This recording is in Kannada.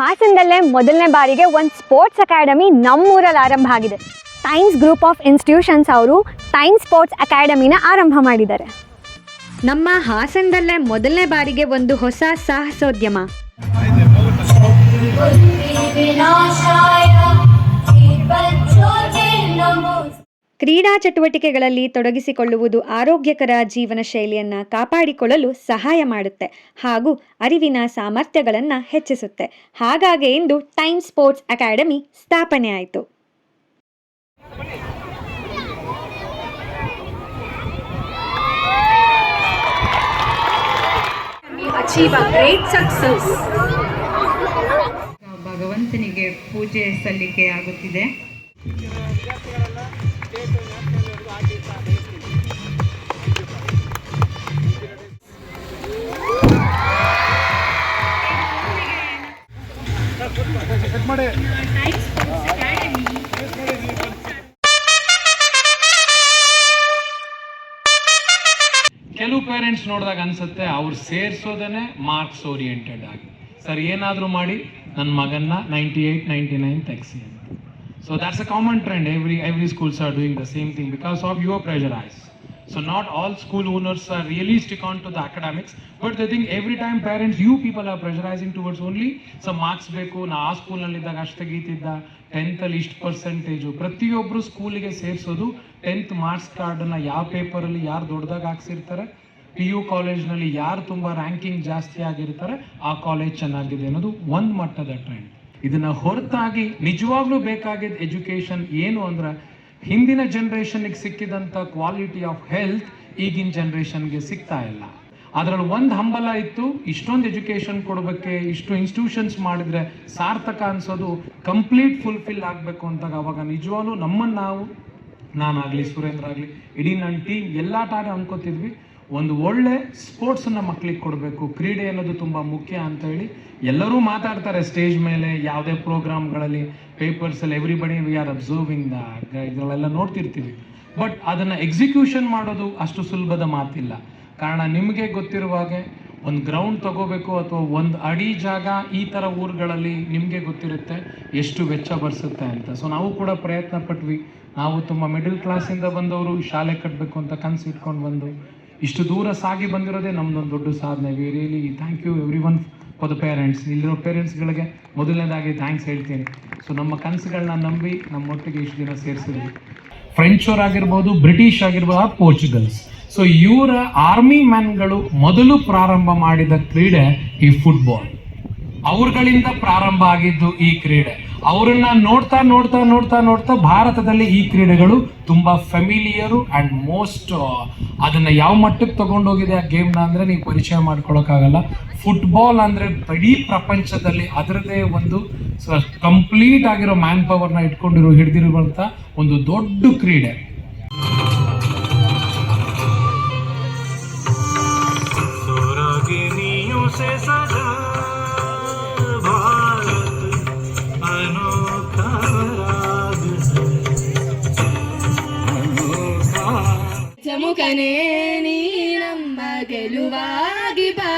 ಹಾಸನದಲ್ಲೇ ಮೊದಲನೇ ಬಾರಿಗೆ ಒಂದು ಸ್ಪೋರ್ಟ್ಸ್ ಅಕಾಡೆಮಿ ನಮ್ಮೂರಲ್ಲಿ ಆರಂಭ ಆಗಿದೆ. ಟೈಮ್ಸ್ ಗ್ರೂಪ್ ಆಫ್ ಇನ್ಸ್ಟಿಟ್ಯೂಷನ್ಸ್ ಅವರು ಟೈಮ್ ಸ್ಪೋರ್ಟ್ಸ್ ಅಕಾಡೆಮಿನ ಆರಂಭ ಮಾಡಿದ್ದಾರೆ. ನಮ್ಮ ಹಾಸನದಲ್ಲೇ ಮೊದಲನೇ ಬಾರಿಗೆ ಒಂದು ಹೊಸ ಸಾಹಸೋದ್ಯಮ. ಕ್ರೀಡಾ ಚಟುವಟಿಕೆಗಳಲ್ಲಿ ತೊಡಗಿಸಿಕೊಳ್ಳುವುದು ಆರೋಗ್ಯಕರ ಜೀವನ ಶೈಲಿಯನ್ನು ಕಾಪಾಡಿಕೊಳ್ಳಲು ಸಹಾಯ ಮಾಡುತ್ತೆ ಹಾಗೂ ಅರಿವಿನ ಸಾಮರ್ಥ್ಯಗಳನ್ನು ಹೆಚ್ಚಿಸುತ್ತೆ. ಹಾಗಾಗಿ ಇಂದು ಟೈಮ್ ಸ್ಪೋರ್ಟ್ಸ್ ಅಕಾಡೆಮಿ ಸ್ಥಾಪನೆ ಆಯಿತು. ಭಗವಂತನಿಗೆ ಪೂಜೆ ಸಲ್ಲಿಕೆ ಆಗುತ್ತಿದೆ. ಕೆಲವು ಪೇರೆಂಟ್ಸ್ ನೋಡಿದಾಗ ಅನ್ಸುತ್ತೆ, ಅವ್ರು ಸೇರಿಸೋದೇ ಮಾರ್ಕ್ಸ್ ಓರಿಯೆಂಟೆಡ್ ಆಗಿ. ಸರ್, ಏನಾದರೂ ಮಾಡಿ ನನ್ನ ಮಗನ್ನ ನೈಂಟಿ ಏಯ್ಟ್ ನೈಂಟಿ ನೈನ್ ತೆಗ್ಸಿ ಅಂತ. That's a common trend every every schools are doing the same thing because of your pressure is so not all school owners are really stick on to the academics but the thing every time parents you people are pressurizing towards only so marks ಬೇಕು. ನಾ ಆ ಸ್ಕೂಲ್ನಲ್ಲಿದ್ದಾಗ ಅಷ್ಟು ತೆಗೀತಿದ್ದ ಟೆಂತಲ್ಲಿ ಇಷ್ಟು ಪರ್ಸೆಂಟೇಜು ಪ್ರತಿಯೊಬ್ಬರು ಸ್ಕೂಲಿಗೆ ಸೇರಿಸೋದು ಟೆಂತ್ ಮಾರ್ಕ್ಸ್ ಕಾರ್ಡನ್ನು ಯಾವ ಪೇಪರಲ್ಲಿ ಯಾರು ದೊಡ್ಡದಾಗ ಹಾಕ್ಸಿರ್ತಾರೆ ಪಿ ಯು ಕಾಲೇಜ್ನಲ್ಲಿ ಯಾರು ತುಂಬ ರ್ಯಾಂಕಿಂಗ್ ಜಾಸ್ತಿ ಆಗಿರ್ತಾರೆ, ಆ ಕಾಲೇಜ್ ಚೆನ್ನಾಗಿದೆ ಅನ್ನೋದು ಒಂದು ಮಟ್ಟದ ಟ್ರೆಂಡ್ ಇದನ್ನ ಹೊರತಾಗಿ ನಿಜವಾಗ್ಲೂ ಬೇಕಾಗಿದ್ದ ಎಜುಕೇಷನ್ ಏನು ಅಂದ್ರೆ ಹಿಂದಿನ ಜನ್ರೇಷನ್ಗೆ ಸಿಕ್ಕಿದಂಥ ಕ್ವಾಲಿಟಿ ಆಫ್ ಹೆಲ್ತ್ ಈಗಿನ ಜನ್ರೇಷನ್ಗೆ ಸಿಗ್ತಾ ಇಲ್ಲ. ಅದರಲ್ಲಿ ಒಂದು ಹಂಬಲ ಇತ್ತು, ಇಷ್ಟೊಂದು ಎಜುಕೇಷನ್ ಕೊಡಬೇಕೆ, ಇಷ್ಟು ಇನ್ಸ್ಟಿಟ್ಯೂಷನ್ಸ್ ಮಾಡಿದ್ರೆ ಸಾರ್ಥಕ ಅನ್ಸೋದು ಕಂಪ್ಲೀಟ್ ಫುಲ್ಫಿಲ್ ಆಗಬೇಕು ಅಂತಾಗ ಅವಾಗ ನಿಜವಾಗ್ಲೂ ನಮ್ಮನ್ನು ನಾವು, ನಾನಾಗಲಿ ಸುರೇಂದ್ರ ಆಗಲಿ ಇಡೀ ನನ್ನ ಟೀಮ್ ಎಲ್ಲ ಟಾರ ಅನ್ಕೋತಿದ್ವಿ. ಒಂದು ಒಳ್ಳೆ ಸ್ಪೋರ್ಟ್ಸನ್ನು ಮಕ್ಕಳಿಗೆ ಕೊಡಬೇಕು. ಕ್ರೀಡೆ ಅನ್ನೋದು ತುಂಬ ಮುಖ್ಯ ಅಂತ ಹೇಳಿ ಎಲ್ಲರೂ ಮಾತಾಡ್ತಾರೆ ಸ್ಟೇಜ್ ಮೇಲೆ, ಯಾವುದೇ ಪ್ರೋಗ್ರಾಮ್ಗಳಲ್ಲಿ ಪೇಪರ್ಸಲ್ಲಿ everybody we are observing the ಇದರಲ್ಲೆಲ್ಲ ನೋಡ್ತಿರ್ತೀವಿ. ಬಟ್ ಅದನ್ನು ಎಕ್ಸಿಕ್ಯೂಷನ್ ಮಾಡೋದು ಅಷ್ಟು ಸುಲಭದ ಮಾತಿಲ್ಲ. ಕಾರಣ ನಿಮಗೆ ಗೊತ್ತಿರುವ ಹಾಗೆ ಒಂದು ಗ್ರೌಂಡ್ ತಗೋಬೇಕು ಅಥವಾ ಒಂದು ಅಡಿ ಜಾಗ ಈ ಥರ ಊರುಗಳಲ್ಲಿ ನಿಮಗೆ ಗೊತ್ತಿರುತ್ತೆ ಎಷ್ಟು ವೆಚ್ಚ ಬರ್ಸುತ್ತೆ ಅಂತ. ಸೊ ನಾವು ಕೂಡ ಪ್ರಯತ್ನ ಪಟ್ವಿ ನಾವು ತುಂಬ ಮಿಡಲ್ ಕ್ಲಾಸಿಂದ ಬಂದವರು, ಶಾಲೆ ಕಟ್ಟಬೇಕು ಅಂತ ಕನಸು ಇಟ್ಕೊಂಡು ಬಂದು ಇಷ್ಟು ದೂರ ಸಾಗಿ ಬಂದಿರೋದೇ ನಮ್ದೊಂದು ದೊಡ್ಡ ಸಾಧನೆ. We really thank you every one for the parents ಇಲ್ಲಿರೋ ಪೇರೆಂಟ್ಸ್ಗಳಿಗೆ ಮೊದಲನೇದಾಗಿ ಥ್ಯಾಂಕ್ಸ್ ಹೇಳ್ತೀನಿ. ಸೊ ನಮ್ಮ ಕನಸುಗಳನ್ನ ನಂಬಿ ನಮ್ಮೊಟ್ಟಿಗೆ ಇಷ್ಟು ದಿನ ಸೇರಿಸಿದ್ವಿ ಫ್ರೆಂಚ್ ಅವ್ರು ಆಗಿರ್ಬೋದು ಬ್ರಿಟಿಷ್ ಆಗಿರ್ಬೋದು ಪೋರ್ಚುಗಲ್ಸ್ ಸೊ ಇವರ ಆರ್ಮಿ ಮ್ಯಾನ್ಗಳು ಮೊದಲು ಪ್ರಾರಂಭ ಮಾಡಿದ ಕ್ರೀಡೆ ಈ ಫುಟ್ಬಾಲ್ ಅವ್ರಗಳಿಂದ ಪ್ರಾರಂಭ ಆಗಿದ್ದು ಈ ಕ್ರೀಡೆ. ಅವರನ್ನ ನೋಡ್ತಾ ನೋಡ್ತಾ ನೋಡ್ತಾ ನೋಡ್ತಾ ಭಾರತದಲ್ಲಿ ಈ ಕ್ರೀಡೆಗಳು ತುಂಬ ಫೆಮಿಲಿಯರು ಆ್ಯಂಡ್ ಮೋಸ್ಟ್ ಅದನ್ನ ಯಾವ ಮಟ್ಟಕ್ಕೆ ತಗೊಂಡೋಗಿದೆ ಆ ಗೇಮ್ನ ಅಂದರೆ ನೀವು ಪರಿಚಯ ಮಾಡ್ಕೊಳ್ಳೋಕ್ಕಾಗಲ್ಲ ಫುಟ್ಬಾಲ್ ಅಂದರೆ ಬಡೀ ಪ್ರಪಂಚದಲ್ಲಿ ಅದರದೇ ಒಂದು ಕಂಪ್ಲೀಟ್ ಆಗಿರೋ ಮ್ಯಾನ್ ಪವರ್ನ ಇಟ್ಕೊಂಡಿರೋ ಹಿಡಿದಿರುವಂಥ ಒಂದು ದೊಡ್ಡ ಕ್ರೀಡೆ. ಸದಾ. ಮುಖನೇ ನೀ ನಮ್ಮ ಗೆಲುವಾಗಿ ಬಾ